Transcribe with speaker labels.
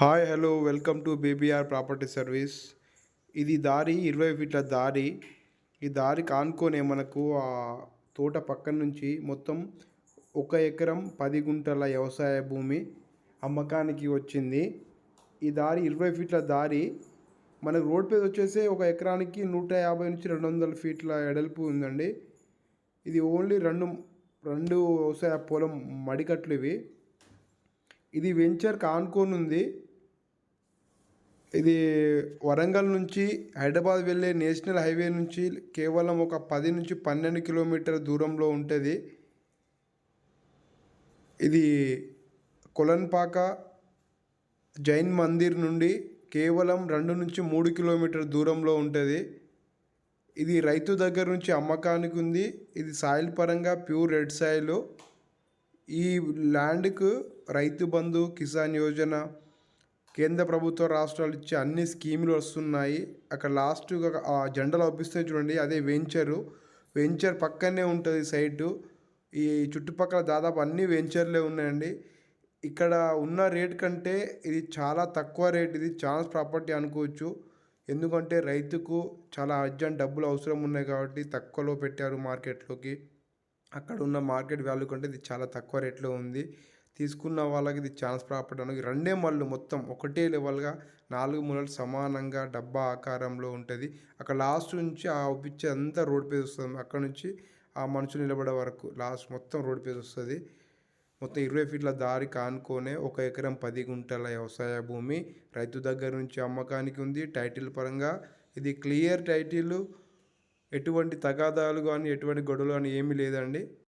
Speaker 1: Hi hello welcome to BBR property service. ఇది దారి ఇరవై ఫీట్ల దారి. ఈ దారి కానుకొనే మనకు ఆ తోట పక్కన నుంచి మొత్తం ఒక ఎకరం పది గుంటల వ్యవసాయ భూమి అమ్మకానికి వచ్చింది. ఈ దారి ఇరవై ఫీట్ల దారి. మనకు రోడ్ పేద వచ్చేసి ఒక ఎకరానికి నూట యాభై నుంచి రెండు వందల ఫీట్ల ఎడల్పు ఉందండి. ఇది ఓన్లీ రెండు రెండు వ్యవసాయ పొలం మడికట్లు ఇవి. ఇది వెంచర్ కాన్కోన్ ఉంది. ఇది వరంగల్ నుంచి హైదరాబాద్ వెళ్ళే నేషనల్ హైవే నుంచి కేవలం ఒక పది నుంచి పన్నెండు కిలోమీటర్ దూరంలో ఉంటుంది. ఇది కొలన్పాక జైన్ మందిర్ నుండి కేవలం రెండు నుంచి మూడు కిలోమీటర్ దూరంలో ఉంటుంది. ఇది రైతు దగ్గర నుంచి అమ్మకానికి ఉంది. ఇది సాయిల్ పరంగా ప్యూర్ రెడ్ సాయిల్. ఈ ల్యాండ్కు రైతు బంధు కిసాన్ యోజన కేంద్ర ప్రభుత్వ రాష్ట్రాలు ఇచ్చే అన్ని స్కీములు వస్తున్నాయి. అక్కడ లాస్ట్ ఆ జెండాలు చూడండి. అదే వెంచరు వెంచర్ పక్కనే ఉంటుంది సైటు ఈ చుట్టుపక్కల దాదాపు అన్ని వెంచర్లే ఉన్నాయండి. ఇక్కడ ఉన్న రేట్ కంటే ఇది చాలా తక్కువ రేట్ ఇది ఛాన్స్ ప్రాపర్టీ అనుకోవచ్చు. ఎందుకంటే రైతుకు చాలా అర్జెంట్ డబ్బులు అవసరం ఉన్నాయి కాబట్టి తక్కువలో పెట్టారు మార్కెట్లోకి అక్కడ ఉన్న మార్కెట్ వాల్యూ కంటే ఇది చాలా తక్కువ రేట్లో ఉంది. తీసుకున్న వాళ్ళకి ఇది ఛాన్స్ ప్రాపర్టీ అనేది రెండే మళ్ళు మొత్తం ఒకటే లెవెల్గా నాలుగు మూలలు సమానంగా డబ్బా ఆకారంలో ఉంటుంది. అక్కడ లాస్ట్ నుంచి ఆ పిచ్చి అంతా రోడ్ పేజ్ వస్తుంది. అక్కడ నుంచి ఆ మనుషులు నిలబడే వరకు లాస్ట్ మొత్తం రోడ్ పేజ్ వస్తుంది. మొత్తం ఇరవై ఫీట్ల దారి కానుకొనే ఒక ఎకరం పది గుంటల వ్యవసాయ భూమి రైతు దగ్గర నుంచి అమ్మకానికి ఉంది. టైటిల్ పరంగా ఇది క్లియర్ టైటిల్ ఎటువంటి తగాదాలు కానీ ఎటువంటి గొడవలు కానీ ఏమీ లేదండి.